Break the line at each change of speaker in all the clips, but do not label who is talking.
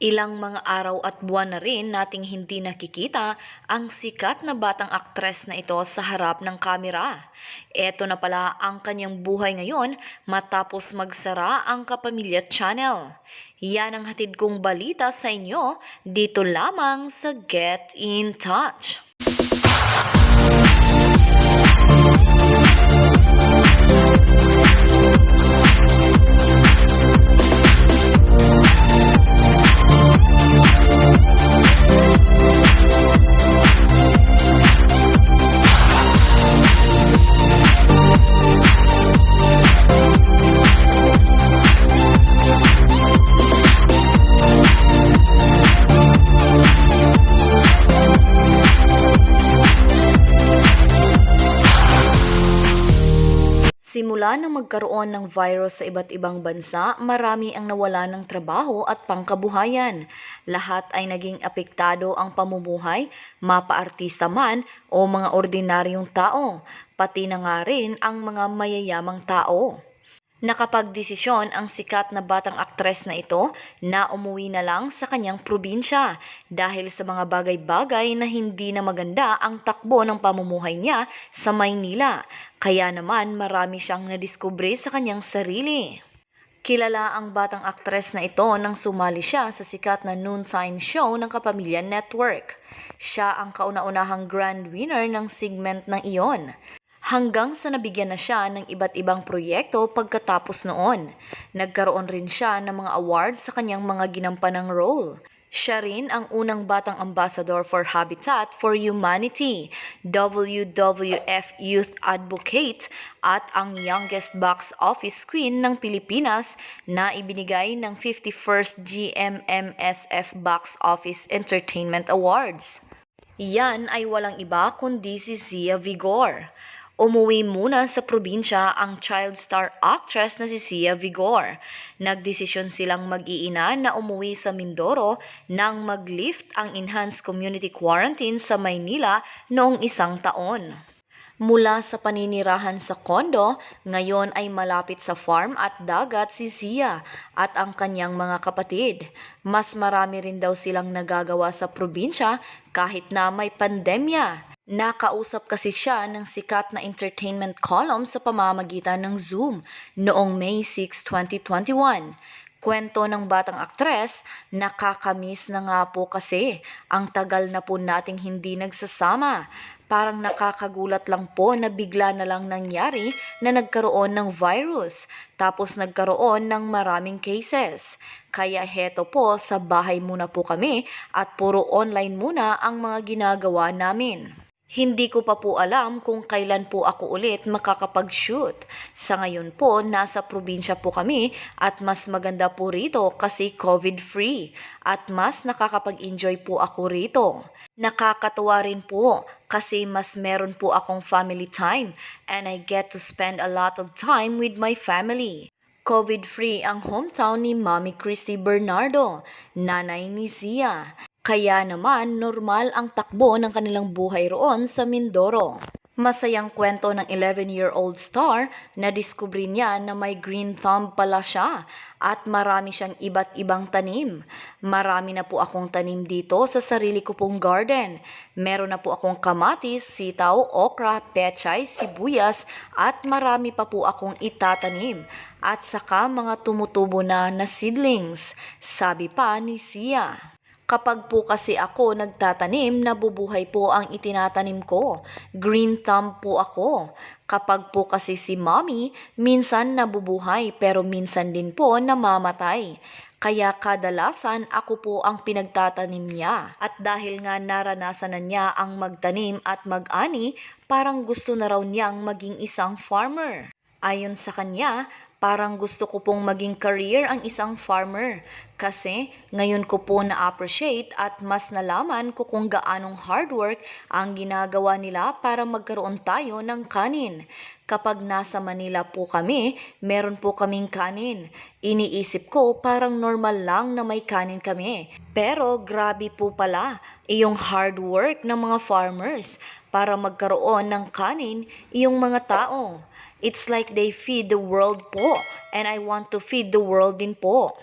Ilang mga araw at buwan na rin nating hindi nakikita ang sikat na batang aktres na ito sa harap ng kamera. Ito na pala ang kanyang buhay ngayon matapos magsara ang Kapamilya Channel. Yan ang hatid kong balita sa inyo dito lamang sa Get In Touch. Simula nang magkaroon ng virus sa iba't ibang bansa, marami ang nawala ng trabaho at pangkabuhayan. Lahat ay naging apektado ang pamumuhay, mapaartista man o mga ordinaryong tao, pati na nga rin ang mga mayayamang tao. Nakapagdesisyon ang sikat na batang aktres na ito na umuwi na lang sa kanyang probinsya dahil sa mga bagay-bagay na hindi na maganda ang takbo ng pamumuhay niya sa Maynila. Kaya naman marami siyang nadiskubre sa kanyang sarili. Kilala ang batang aktres na ito nang sumali siya sa sikat na noontime show ng Kapamilya Network. Siya ang kauna-unahang grand winner ng segment ng iyon hanggang sa nabigyan na siya ng iba't ibang proyekto pagkatapos noon. Nagkaroon rin siya ng mga awards sa kanyang mga ginampanang role. Siya rin ang unang batang ambassador for Habitat for Humanity, WWF Youth Advocate, at ang youngest box office queen ng Pilipinas na ibinigay ng 51st GMMSF Box Office Entertainment Awards. Yan ay walang iba kundi si Zia Vigor. Umuwi muna sa probinsya ang child star actress na si Sia Vigor. Nagdesisyon silang mag-iina na umuwi sa Mindoro nang mag-lift ang enhanced community quarantine sa Maynila noong isang taon. Mula sa paninirahan sa kondo, ngayon ay malapit sa farm at dagat si Zia at ang kanyang mga kapatid. Mas marami rin daw silang nagagawa sa probinsya kahit na may pandemya. Nakausap kasi siya ng sikat na entertainment column sa pamamagitan ng Zoom noong May 6, 2021. Kwento ng batang aktres, nakakamiss na nga po kasi ang tagal na po nating hindi nagsasama. Parang nakakagulat lang po na bigla na lang nangyari na nagkaroon ng virus tapos nagkaroon ng maraming cases. Kaya heto po sa bahay muna po kami at puro online muna ang mga ginagawa namin. Hindi ko pa po alam kung kailan po ako ulit makakapag-shoot. Sa ngayon po, nasa probinsya po kami at mas maganda po rito kasi COVID-free at mas nakakapag-enjoy po ako rito. Nakakatuwa rin po kasi mas meron po akong family time and I get to spend a lot of time with my family. COVID-free ang hometown ni Mami Christy Bernardo, nanay ni Zia. Kaya naman normal ang takbo ng kanilang buhay roon sa Mindoro. Masayang kwento ng 11-year-old star na diskubre niya na may green thumb pala siya at marami siyang iba't ibang tanim. Marami na po akong tanim dito sa sarili ko pong garden. Meron na po akong kamatis, sitaw, okra, pechay, sibuyas at marami pa po akong itatanim. At saka mga tumutubo na na seedlings, sabi pa ni Sia. Kapag po kasi ako nagtatanim, nabubuhay po ang itinatanim ko. Green thumb po ako. Kapag po kasi si mommy, minsan nabubuhay pero minsan din po namamatay. Kaya kadalasan ako po ang pinagtatanim niya. At dahil nga naranasan na niya ang magtanim at mag-ani, parang gusto na raw niyang maging isang farmer. Ayon sa kanya, Parang gusto ko pong maging career ang isang farmer kasi ngayon ko po na-appreciate at mas nalaman ko kung gaanong hard work ang ginagawa nila para magkaroon tayo ng kanin. Kapag nasa Manila po kami, meron po kaming kanin. Iniisip ko parang normal lang na may kanin kami. Pero grabe po pala, iyong hard work ng mga farmers para magkaroon ng kanin iyong mga tao. It's like they feed the world po and I want to feed the world din po.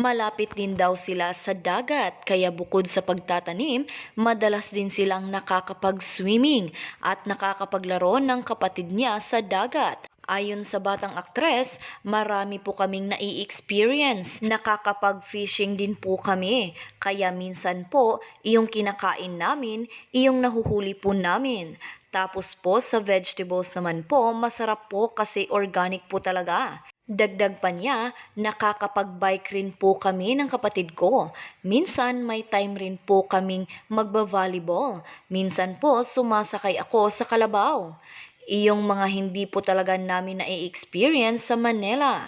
Malapit din daw sila sa dagat kaya bukod sa pagtatanim, madalas din silang nakakapag-swimming at nakakapaglaro ng kapatid niya sa dagat. Ayon sa batang aktres, marami po kaming nai-experience. Nakakapag-fishing din po kami. Kaya minsan po, iyong kinakain namin, iyong nahuhuli po namin. Tapos po sa vegetables naman po, masarap po kasi organic po talaga. Dagdag pa niya, nakakapag-bike rin po kami ng kapatid ko. Minsan may time rin po kaming magba-volleyball. Minsan po sumasakay ako sa kalabaw. Iyong mga hindi po talaga namin na-experience sa Manila.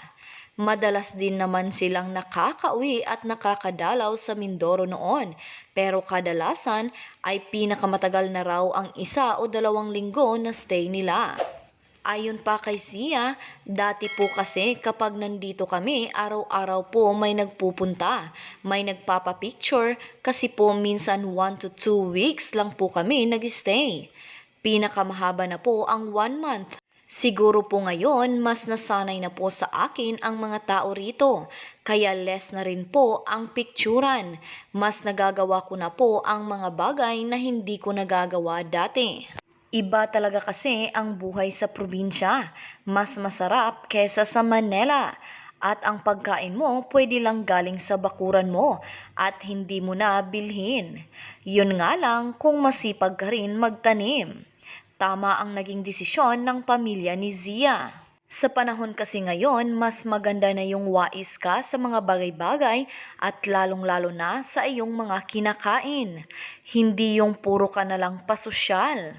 Madalas din naman silang nakakauwi at nakakadalaw sa Mindoro noon. Pero kadalasan ay pinakamatagal na raw ang isa o dalawang linggo na stay nila. Ayon pa kay Sia, dati po kasi kapag nandito kami, araw-araw po may nagpupunta, may nagpapapicture kasi po minsan 1 to 2 weeks lang po kami nag-stay. Pinakamahaba na po ang 1 month. Siguro po ngayon, mas nasanay na po sa akin ang mga tao rito. Kaya less na rin po ang picturan. Mas nagagawa ko na po ang mga bagay na hindi ko nagagawa dati. Iba talaga kasi ang buhay sa probinsya. Mas masarap kesa sa Manila. At ang pagkain mo pwede lang galing sa bakuran mo at hindi mo na bilhin. Yun nga lang kung masipag ka rin magtanim. Tama ang naging desisyon ng pamilya ni Zia. Sa panahon kasi ngayon, mas maganda na yung wais ka sa mga bagay-bagay at lalong-lalo na sa iyong mga kinakain. Hindi yung puro ka na lang pasosyal.